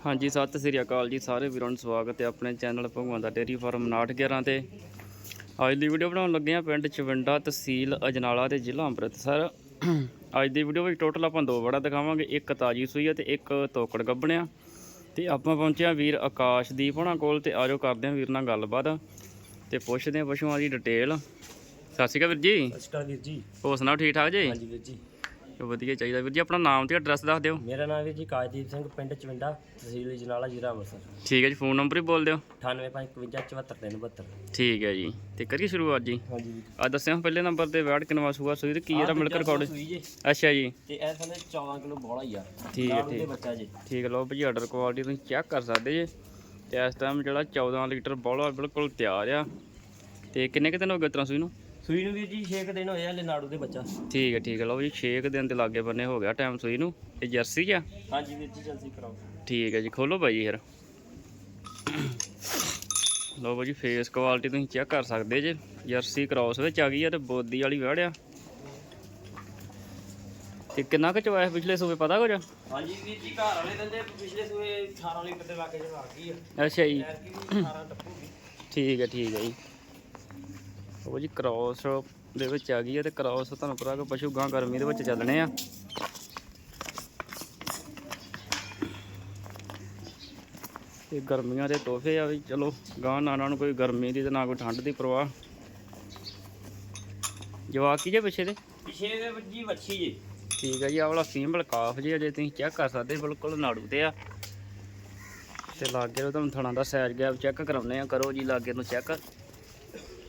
ਹਾਂਜੀ ਸਤਿ ਸ੍ਰੀ ਅਕਾਲ ਜੀ ਸਾਰੇ ਵੀਰਾਂ ਨੂੰ ਸਵਾਗਤ ਹੈ ਆਪਣੇ ਚੈਨਲ ਭਗਵਾਨ ਦਾ ਡੇਰੀ ਫਾਰਮ 911 ਤੇ। ਅੱਜ ਦੀ ਵੀਡੀਓ ਬਣਾਉਣ ਲੱਗੇ ਆ ਪਿੰਡ ਚਵਿੰਡਾ ਤਹਿਸੀਲ ਅਜਨਾਲਾ ਤੇ ਜ਼ਿਲ੍ਹਾ ਅੰਮ੍ਰਿਤਸਰ। ਅੱਜ ਦੀ ਵੀਡੀਓ ਵਿੱਚ ਟੋਟਲ ਆਪਾਂ ਦੋ ਵੜਾ ਦਿਖਾਵਾਂਗੇ ਇੱਕ ਤਾਜੀ ਸੂਈ ਹੈ ਤੇ ਇੱਕ ਤੋਕੜ ਗੱਬਣਿਆ ਤੇ ਆਪਾਂ ਪਹੁੰਚੇ ਆ ਵੀਰ ਆਕਾਸ਼ਦੀਪ ਹੋਣਾ ਕੋਲ ਤੇ ਆਜੋ ਕਰਦੇ ਆ ਵੀਰ ਨਾਲ ਗੱਲਬਾਤ ਤੇ ਪੁੱਛਦੇ ਆ ਪਸ਼ੂਆਂ ਦੀ ਡਿਟੇਲ। ਸਤਿ ਸ਼੍ਰੀ ਅਕਾਲ ਵੀਰ ਜੀ। ਸਤਿ ਸ਼੍ਰੀ ਅਕਾਲ ਵੀਰ ਜੀ। ਹੋਰ ਸੁਣਾਓ ਠੀਕ ਠਾਕ ਜੀ? ਹਾਂਜੀ ਵੀਰ ਜੀ। ਵਧੀਆ ਚਾਹੀਦਾ ਵੀਰ ਜੀ ਆਪਣਾ ਨਾਮ ਤੇ ਐਡਰੈਸ ਦੱਸ ਦਿਓ। ਮੇਰਾ ਨਾਮ ਵੀਰ ਜੀ ਕਾਜਦੀਪ ਸਿੰਘ ਪਿੰਡ ਚਵਿੰਡਾ ਤਹਿਸੀਲ ਜਨਾਲਾ ਜ਼ਿਲ੍ਹਾ ਅੰਮ੍ਰਿਤਸਰ। ਠੀਕ ਹੈ ਜੀ ਫੋਨ ਨੰਬਰ ਹੀ ਬੋਲ ਦਿਓ। 9851574372 ਠੀਕ ਹੈ ਜੀ ਤੇ ਕਰੀਏ ਸ਼ੁਰੂਆਤ ਜੀ। ਹਾਂਜੀ ਆ ਦੱਸਿਆ ਪਹਿਲੇ ਨੰਬਰ ਤੇ ਵੈਟ ਕਿਨਵਾ ਸੂਆ ਸੂਈ ਤੇ ਕੀ ਇਹਦਾ ਮਿਲਕ ਰਿਕਾਰਡ ਅੱਛਾ ਜੀ। ਤੇ ਇਹ ਸਮੇਂ 14 ਕਿਲੋ ਬੋਲਾ ਹੀ ਆ। ਠੀਕ ਹੈ, ਠੀਕ। ਬੱਚਾ ਜੀ। ਠੀਕ ਲਓ ਭਾਜੀ ਆਰਡਰ ਕੁਆਲਿਟੀ ਤੁਸੀਂ ਚੈੱਕ ਕਰ ਸਕਦੇ ਜੇ। ਤੇ ਇਸ ਟਾਈਮ ਜਿਹੜਾ 14 ਲੀਟਰ ਬੋਲਾ ਬਿਲਕੁਲ ਤਿਆਰ ਆ। ਤੇ ਕਿੰਨੇ ਕੁ ਦਿਨ ਹੋ ਗਏ ਤਰਾਂ ਸੂਈ ਨੂੰ? ਸੂਈ ਨੂੰ ਵੀਰ ਜੀ 6 ਦਿਨ ਹੋਏ ਆ ਲੈਨਾੜੂ ਦੇ ਬੱਚਾ। ਠੀਕ ਹੈ ਠੀਕ ਹੈ ਲਓ ਜੀ 6 ਦਿਨ ਦੇ ਲਾਗੇ ਬੰਨੇ ਹੋ ਗਿਆ ਟਾਈਮ ਸੂਈ ਨੂੰ। ਇਹ ਜਰਸੀ ਆ? ਹਾਂਜੀ ਵੀਰ ਜੀ ਜਲਦੀ ਕਰਾਓ। ਠੀਕ ਹੈ ਜੀ ਖੋਲੋ ਬਾਈ ਫਿਰ। ਲਓ ਬਾਈ ਜੀ ਫੇਸ ਕੁਆਲਿਟੀ ਤੁਸੀਂ ਚੈੱਕ ਕਰ ਸਕਦੇ ਜੇ। ਜਰਸੀ ਕ੍ਰਾਸ ਵਿੱਚ ਆ ਗਈ ਆ ਤੇ ਬੋਦੀ ਵਾਲੀ ਵੜਿਆ ਤੇ ਕਿੰਨਾ ਕੁ ਚਵਾਇਆ ਪਿਛਲੇ ਸੂਬੇ ਪਤਾ ਕੁਝ ਹਾਂਜੀ ਵੀਰ ਜੀ ਘਰ ਵਾਲੇ ਦਿੰਦੇ ਪਿਛਲੇ ਸੂਏ 18 ਲੀਟਰ ਦੇ ਲਾਗੇ ਆ ਗਈ ਆ। ਅੱਛਾ ਜੀ। ਐਰ ਕੀ ਵੀ 18 ਟੱਪੂਗੀ। ਠੀਕ ਹੈ ਠੀਕ ਹੈ ਜੀ। ਉਹ ਜੀ ਕ੍ਰਾਸ ਦੇ ਵਿੱਚ ਆ ਗਈ ਹੈ ਤੇ ਕ੍ਰਾਸ ਤੁਹਾਨੂੰ ਪਤਾ ਕਿ ਪਸ਼ੂ ਗਾਂ ਗਰਮੀ ਦੇ ਵਿੱਚ ਚੱਲਣੇ ਆ। ਤੇ ਗਰਮੀਆਂ ਦੇ ਤੋਹਫੇ ਆ ਵੀ ਚਲੋ ਗਾਂ ਨਾ ਨੂੰ ਕੋਈ ਗਰਮੀ ਦੀ ਤੇ ਨਾ ਕੋਈ ਠੰਡ ਦੀ ਪਰਵਾਹ। ਜਵਾਕ ਕੀ ਜੇ ਪਿੱਛੇ ਦੇ? ਪਿਛੇ ਦੇ ਵਿੱਚ ਜੀ ਵੱਛੀ ਜੀ। ਠੀਕ ਹੈ ਜੀ ਆਹ ਵਾਲਾ ਫੀਮੇਲ ਕਾਫ ਜੀ ਅਜੇ ਤੁਸੀਂ ਚੈੱਕ ਕਰ ਸਕਦੇ ਬਿਲਕੁਲ ਨਾੜੂ ਤੇ ਆ। ਤੇ ਲਾਗੇ ਨੂੰ ਤੁਹਾਨੂੰ ਥਣਾ ਦਾ ਸਾਈਜ਼ ਗੈਪ ਚੈੱਕ ਕਰਾਉਨੇ ਆ ਕਰੋ ਜੀ ਲਾਗੇ ਨੂੰ ਚੈੱਕ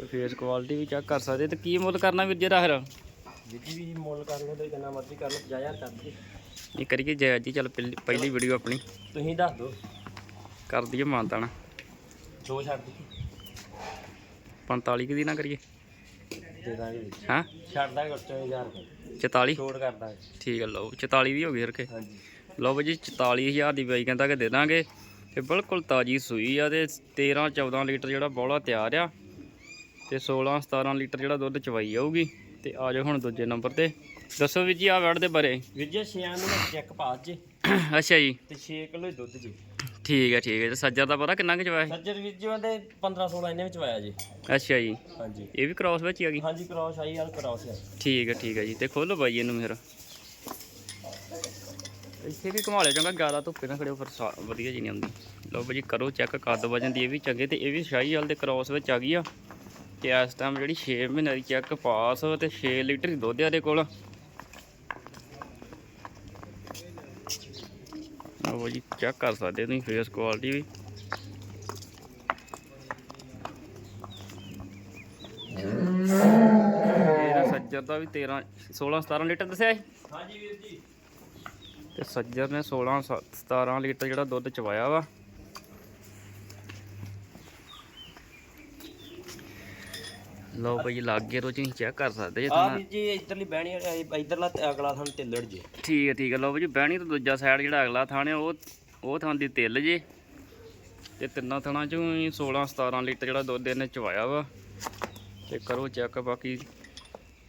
ਤੇ ਫੇਸ ਕੁਆਲਿਟੀ ਵੀ ਚੈੱਕ ਕਰ ਸਕਦੇ ਤੇ ਕੀ ਮੁੱਲ ਕਰਨਾ ਵੀਰ ਜੀ ਦਾ ਫਿਰ? ਵੀਰ ਜੀ ਵੀ ਮੁੱਲ ਕਰ ਲਓ ਤੇ ਜਿੰਨਾ ਮਰਜ਼ੀ ਕਰ ਲਓ 50000 ਕਰ ਦਈਏ ਇਹ ਕਰੀਏ ਜੈ ਜੀ ਚੱਲ ਪਹਿਲੀ- ਪਹਿਲੀ ਵੀਡੀਓ ਆਪਣੀ। ਤੁਸੀਂ ਦੱਸ ਦਿਓ। ਕਰ ਦਈਏ ਮਾਨਤਾਣਾ ਦੋ ਛੱਡ ਦਈਏ। 45 ਕੁ ਦੀ ਨਾ ਕਰੀਏ। ਦੇ ਦਾਂਗੇ। ਹਾਂ? ਛੱਡ ਦਾਂਗੇ 4000 ਰੁਪਏ। 44 ਛੋੜ ਕਰ ਦਾਂਗੇ। ਠੀਕ ਹੈ ਲਓ 44 ਦੀ ਹੋ ਗਈ ਰਕੇ ਹਾਂਜੀ। ਲਓ ਬਾਈ ਜੀ 44000 ਦੀ ਬਾਈ ਕਹਿੰਦਾ ਕਿ ਦੇ ਦਾਂਗੇ। ਤੇ ਬਿਲਕੁਲ ਤਾਜੀ ਸੂਈ ਆ ਤੇ 13 14 ਲੀਟਰ ਜਿਹੜਾ ਬੋਲਾ ਤਿਆਰ ਆ। ਤੇ 16 17 ਲੀਟਰ ਜਿਹੜਾ ਦੁੱਧ ਚਵਾਈ ਜਾਊਗੀ ਤੇ ਆ ਜਾਓ ਹੁਣ ਦੂਜੇ ਨੰਬਰ ਤੇ। ਦੱਸੋ ਵੀਰ ਜੀ ਆ ਵੜ ਦੇ ਬਾਰੇ। ਵੀਰ ਜੀ 6 ਨੂੰ ਚੈੱਕ ਪਾਸ ਜੀ ਅੱਛਾ ਜੀ। ਤੇ 6 ਕਿਲੋ ਦੁੱਧ ਜੀ। ਠੀਕ ਹੈ ਠੀਕ ਹੈ ਤੇ ਸੱਜਰ ਦਾ ਪਤਾ ਕਿੰਨਾ ਕੁ ਚਵਾਇਆ? ਸੱਜਰ ਵੀਰ ਜੀ ਉਹਦੇ 15 16 ਇਹਨੇ ਵਿੱਚ ਆਇਆ ਜੀ। ਅੱਛਾ ਜੀ। ਹਾਂਜੀ। ਇਹ ਵੀ ਕ੍ਰਾਸ ਵਿੱਚ ਹੀ ਆ ਗਈ? ਹਾਂਜੀ ਕ੍ਰਾਸ ਆਈ ਯਾਰ ਕ੍ਰਾਸ ਹੈ ਠੀਕ ਹੈ ਠੀਕ ਹੈ ਜੀ। ਤੇ ਖੋਲੋ ਬਾਈ ਇਹਨੂੰ ਫਿਰ। ਇੱਥੇ ਵੀ ਘੁਮਾ ਚੰਗਾ ਜ਼ਿਆਦਾ ਧੁੱਪੇ ਨਾ ਖੜਿਓ ਫਿਰ ਵਧੀਆ ਜੀ ਨਹੀਂ ਆਉਂਦੀ ਲਓ ਬਾਈ ਜੀ ਕਰੋ ਚੈੱਕ ਕੱਦ ਵਜਨ ਦੀ ਇਹ ਵੀ ਚੰਗੇ ਤੇ ਇਹ ਵੀ ਸ਼ਾਹੀ ਵਾਲ ਦੇ ਕ੍ਰਾਸ ਵਿੱਚ ਆ ਗਈ ਆ। ਤੇ ਇਸ ਟਾਈਮ ਜਿਹੜੀ 6 ਮਹੀਨੇ ਦੀ ਚੈੱਕ ਪਾਸ ਤੇ 6 ਲੀਟਰ ਦੁੱਧ ਆ ਦੇ ਕੋਲ। ਲਓ ਜੀ ਚੈੱਕ ਕਰ ਸਕਦੇ ਤੁਸੀਂ ਫੇਸ ਕੁਆਲਿਟੀ ਵੀ। ਇਹਦਾ ਸੱਜਰ ਦਾ ਵੀ 13 16 17 ਲੀਟਰ ਦੱਸਿਆ ਸੀ? ਹਾਂਜੀ ਵੀਰ ਜੀ। ਤੇ ਸੱਜਰ ਨੇ 16 ਸ- 17 ਲੀਟਰ ਜਿਹੜਾ ਦੁੱਧ ਚਵਾਇਆ ਵਾ। ਲਓ ਬਈ ਲਾਗੇ ਤੋਂ ਤੁਸੀਂ ਚੈੱਕ ਕਰ ਸਕਦੇ ਜੇ ਆ ਤੁਹਾਨੂੰ ਜੀ ਇਧਰਲੀ ਬਹਿਣੀ ਆ, ਇਧਰਲਾ ਤੇ ਅਗਲਾ ਥਣ ਢਿੱਲੜ ਜੀ। ਠੀਕ ਹੈ ਠੀਕ ਹੈ। ਲਓ ਬਈ ਬਹਿਣੀ ਤੋਂ ਦੂਜਾ ਸਾਈਡ ਜਿਹੜਾ ਅਗਲਾ ਥਾਂ ਹੈ ਉਹ ਉਹ ਥਾਂ ਦੀ ਤਿੱਲ ਜੇ। ਤੇ ਤਿੰਨਾਂ ਥਾਂ ਚੋਂ ਹੀ 16 17 ਲੀਟਰ ਜਿਹੜਾ ਦੁੱਧ ਇਹਨੇ ਚਵਾਇਆ ਵਾ। ਤੇ ਕਰੋ ਚੈੱਕ ਬਾਕੀ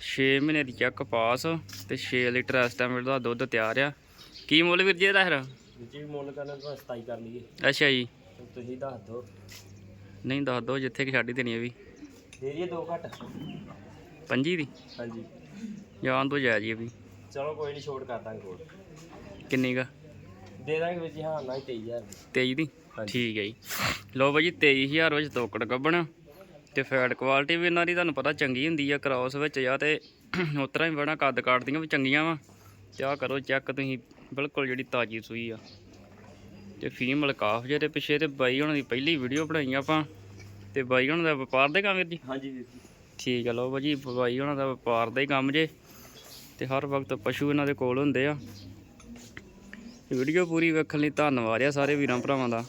6 ਮਹੀਨੇ ਦੀ ਚੈੱਕ ਪਾਸ ਤੇ 6 ਲੀਟਰ ਇਸ ਟਾਈਮ ਇਹਦਾ ਦੁੱਧ ਤਿਆਰ ਆ। ਕੀ ਮੁੱਲ ਵੀਰ ਜੀ ਇਹਦਾ ਫਿਰ? ਜੀ ਮੁੱਲ ਕਰਨਾ ਤਾਂ 27 ਕਰ ਲਈਏ। ਅੱਛਾ ਜੀ। ਤੇ ਤੁਸੀਂ ਦੱਸ ਦਿਓ। ਨਹੀਂ ਦੱਸ ਦੋ ਜਿੱਥੇ ਕਿ ਛੱਡ ਹੀ ਦੇਣੀ ਹੈ ਵੀ। ਦੇ ਦੋ ਘੱਟ? ਪੰਜੀ ਦੀ ਹਾਂਜੀ। ਜਾਨ ਤੋਂ ਹੀ ਹੈ ਵੀ। ਚਲੋ ਕੋਈ ਨਹੀਂ ਛੋਟ ਕਰ ਦਾਂਗੇ ਹੋਰ। ਕਿੰਨੀ ਗਾ ਦੇ ਦਾਂਗੇ ਵੀਰ ਜੀ ਹਾਂ ਨਾ 23000 23 ਦੀ। ਠੀਕ ਹੈ ਜੀ। ਲਓ ਬਾਈ ਜੀ 23000 ਵਿੱਚ ਤੋਕੜ ਗੱਬਣ। ਤੇ ਫੈਟ ਕੁਆਲਿਟੀ ਵੀ ਇਹਨਾਂ ਦੀ ਤੁਹਾਨੂੰ ਪਤਾ ਚੰਗੀ ਹੁੰਦੀ ਆ ਕ੍ਰਾਸ ਵਿੱਚ ਜਾਂ ਤੇ ਉਤਰਾ ਹੀ ਬੜਾ ਕੱਦ ਕਾਟਦੀਆਂ ਵੀ ਚੰਗੀਆਂ ਵਾ। ਤੇ ਆਹ ਕਰੋ ਚੈੱਕ ਤੁਸੀਂ ਬਿਲਕੁਲ ਜਿਹੜੀ ਤਾਜੀ ਸੂਈ ਆ। ਤੇ ਫੀਮੇਲ ਕਾਫ ਜਿਹੜੇ ਪਿੱਛੇ ਤੇ ਬਾਈ ਉਹਨਾਂ ਦੀ ਪਹਿਲੀ ਵੀਡੀਓ ਬਣਾਈ ਆਪਾਂ। ਤੇ ਬਾਈ ਉਹਨਾਂ ਦਾ ਵਪਾਰ ਦੇ ਕੰਮ ਵੀਰ ਜੀ? ਹਾਂਜੀ ਵੀਰ ਜੀ। ਠੀਕ ਹੈ ਲਓ ਬਾਜੀ ਬਾਈ ਉਹਨਾਂ ਦਾ ਵਪਾਰ ਦਾ ਹੀ ਕੰਮ ਜੇ। ਤੇ ਹਰ ਵਕਤ ਪਸ਼ੂ ਇਹਨਾਂ ਦੇ ਕੋਲ ਹੁੰਦੇ ਆ। ਵੀਡੀਓ ਪੂਰੀ ਵੇਖਣ ਲਈ ਧੰਨਵਾਦ ਆ ਸਾਰੇ ਵੀਰਾਂ ਭਰਾਵਾਂ ਦਾ।